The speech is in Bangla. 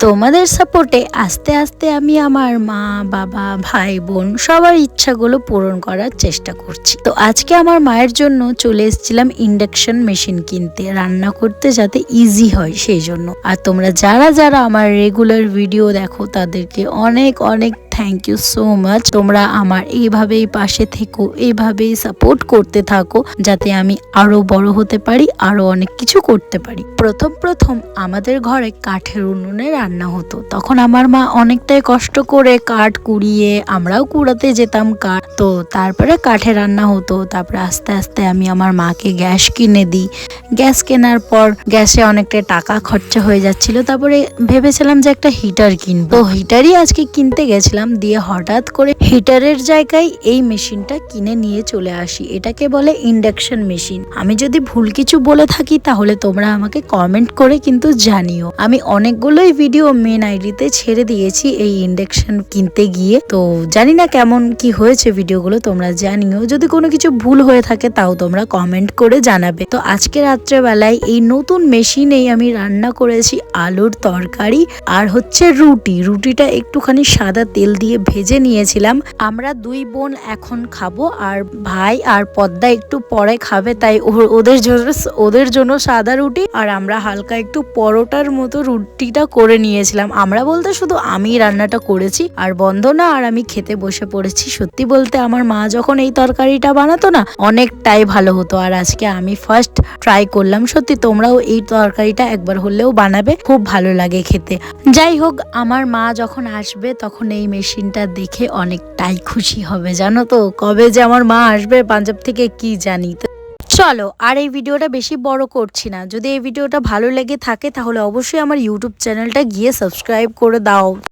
তোমাদের সাপোর্টে আস্তে আস্তে আমি আমার মা, বাবা, ভাই, বোন সবার ইচ্ছাগুলো পূরণ করার চেষ্টা করছি। তো আজকে আমার মায়ের জন্য চলে এসেছিলাম ইন্ডাকশন মেশিন কিনতে, রান্না করতে যাতে ইজি হয় সেই জন্য। আর তোমরা যারা যারা আমার রেগুলার ভিডিও দেখো তাদেরকে অনেক অনেক থ্যাংক ইউ সো মাচ তোমরা আমার এইভাবেই পাশে থেকো, এইভাবেই সাপোর্ট করতে থাকো, যাতে আমি আরও বড় হতে পারি, আরও অনেক কিছু করতে পারি। প্রথম প্রথম আমাদের ঘরে কাঠের উনুনে রান্না হতো। তখন আমার মা অনেকটাই কষ্ট করে কাঠ কুড়িয়ে আমরাও কুড়াতে যেতাম কাঠ। তো তারপরে কাঠে রান্না হতো, তারপরে আস্তে আস্তে আমি আমার মাকে গ্যাস কিনে দিই। গ্যাস কেনার পর গ্যাসে অনেকটা টাকা খরচা হয়ে যাচ্ছিল। তারপরে ভেবেছিলাম যে একটা হিটার কিনবো। হিটারই আজকে কিনতে গেছিলাম। দিয়ে হঠাৎ করে হিটারের জায়গায় এই মেশিনটা কিনে নিয়ে চলে আসি। এটাকে বলে ইন্ডাকশন মেশিন। আমি যদি ভুল কিছু বলে থাকি, তাহলে তোমরা আমাকে কমেন্ট করে কিন্তু জানিও। আমি অনেকগুলোই ভিডিও মেন আইডিতে ছেড়ে দিয়েছি এই ইন্ডাকশন কিনতে গিয়ে। তো জানি না কেমন কি হয়েছে ভিডিওগুলো, তোমরা জানিও। যদি কোনো কিছু ভুল হয়ে থাকে, তাও তোমরা কমেন্ট করে জানাবে। তো আজকে রাত্রেবেলায় এই নতুন মেশিনেই আমি রান্না করেছি আলুর তরকারি আর হচ্ছে রুটি। রুটিটা একটুখানি সাদা তেল দিয়ে ভেজে নিয়েছিলাম। আমরা দুই বোন এখন খাব আর ভাই আর পদ্মা একটু পরে খাবে, তাই ওদের জন্য ওদের জন্য সাদা রুটি আর আমরা হালকা একটু পরোটার মতো রুটিটা করে নিয়েছিলাম। আমরা বলতে শুধু আমি রান্নাটা করেছি আর বন্ধনা আর আমি খেতে বসে পড়েছি। সত্যি বলতে আমার মা যখন এই তরকারিটা বানাতো না, অনেকটাই ভালো হতো। আর আজকে আমি ফার্স্ট ট্রাই করলাম। সত্যি তোমরাও এই তরকারিটা একবার হলেও বানাবে, খুব ভালো লাগে খেতে। যাই হোক, আমার মা যখন আসবে তখন এই মেশিনটা দেখে অনেকটাই খুশি হবে, জানো তো? কবে যে আমার মা আসবে পাঞ্জাব থেকে কি জানি। তো চলো, আর এই ভিডিওটা বেশি বড় করছি না। যদি এই ভিডিওটা ভালো লেগে থাকে, তাহলে অবশ্যই আমার ইউটিউব চ্যানেলটা গিয়ে সাবস্ক্রাইব করে দাও।